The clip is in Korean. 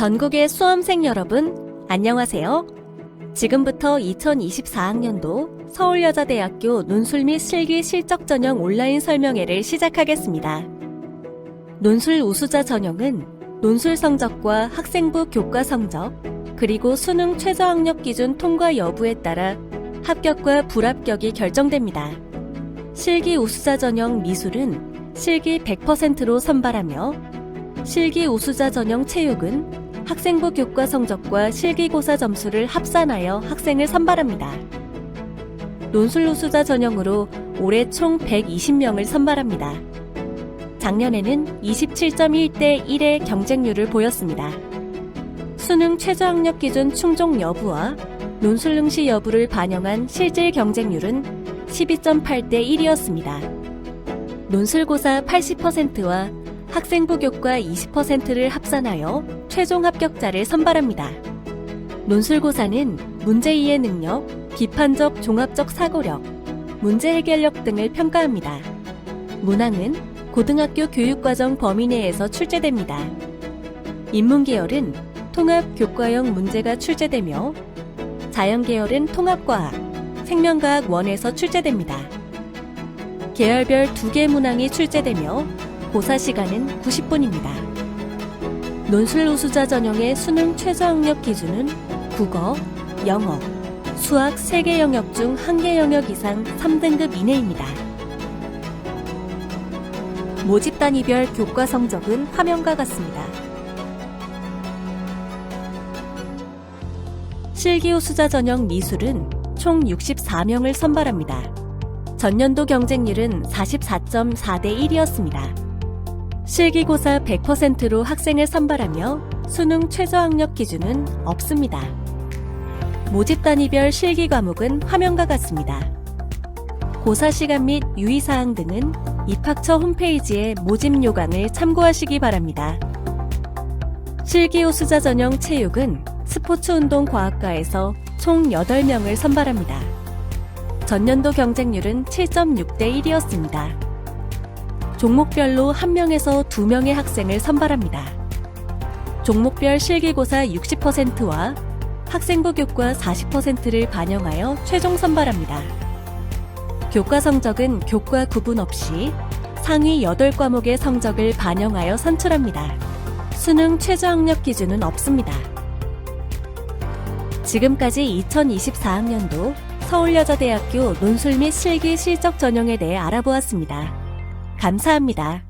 전국의 수험생 여러분, 안녕하세요. 지금부터 2024학년도 서울여자대학교 논술 및 실기 실적 전형 온라인 설명회를 시작하겠습니다. 논술 우수자 전형은 논술 성적과 학생부 교과 성적, 그리고 수능 최저 학력 기준 통과 여부에 따라 합격과 불합격이 결정됩니다. 실기 우수자 전형 미술은 실기 100%로 선발하며 실기 우수자 전형 체육은 학생부 교과 성적과 실기고사 점수를 합산하여 학생을 선발합니다. 논술 우수자 전형으로 올해 총 120명을 선발합니다. 작년에는 27.1대 1의 경쟁률을 보였습니다. 수능 최저 학력 기준 충족 여부와 논술 응시 여부를 반영한 실질 경쟁률은 12.8대 1이었습니다. 논술고사 80%와 학생부 교과 20%를 합산하여 최종 합격자를 선발합니다. 논술고사는 문제 이해 능력, 비판적 종합적 사고력, 문제 해결력 등을 평가합니다. 문항은 고등학교 교육과정 범위 내에서 출제됩니다. 인문계열은 통합 교과형 문제가 출제되며 자연계열은 통합과학, 생명과학 1에서 출제됩니다. 계열별 2개 문항이 출제되며 고사 시간은 90분입니다. 논술 우수자 전형의 수능 최저 학력 기준은 국어, 영어, 수학 3개 영역 중 1개 영역 이상 3등급 이내입니다. 모집 단위별 교과 성적은 화면과 같습니다. 실기 우수자 전형 미술은 총 64명을 선발합니다. 전년도 경쟁률은 44.4대 1이었습니다. 실기고사 100%로 학생을 선발하며 수능 최저 학력 기준은 없습니다. 모집 단위별 실기 과목은 화면과 같습니다. 고사 시간 및 유의사항 등은 입학처 홈페이지의 모집 요강을 참고하시기 바랍니다. 실기 우수자 전형 체육은 스포츠 운동 과학과에서 총 8명을 선발합니다. 전년도 경쟁률은 7.6대 1이었습니다. 종목별로 1명에서 2명의 학생을 선발합니다. 종목별 실기고사 60%와 학생부 교과 40%를 반영하여 최종 선발합니다. 교과 성적은 교과 구분 없이 상위 8과목의 성적을 반영하여 선출합니다. 수능 최저 학력 기준은 없습니다. 지금까지 2024학년도 서울여자대학교 논술 및 실기 실적 전형에 대해 알아보았습니다. 감사합니다.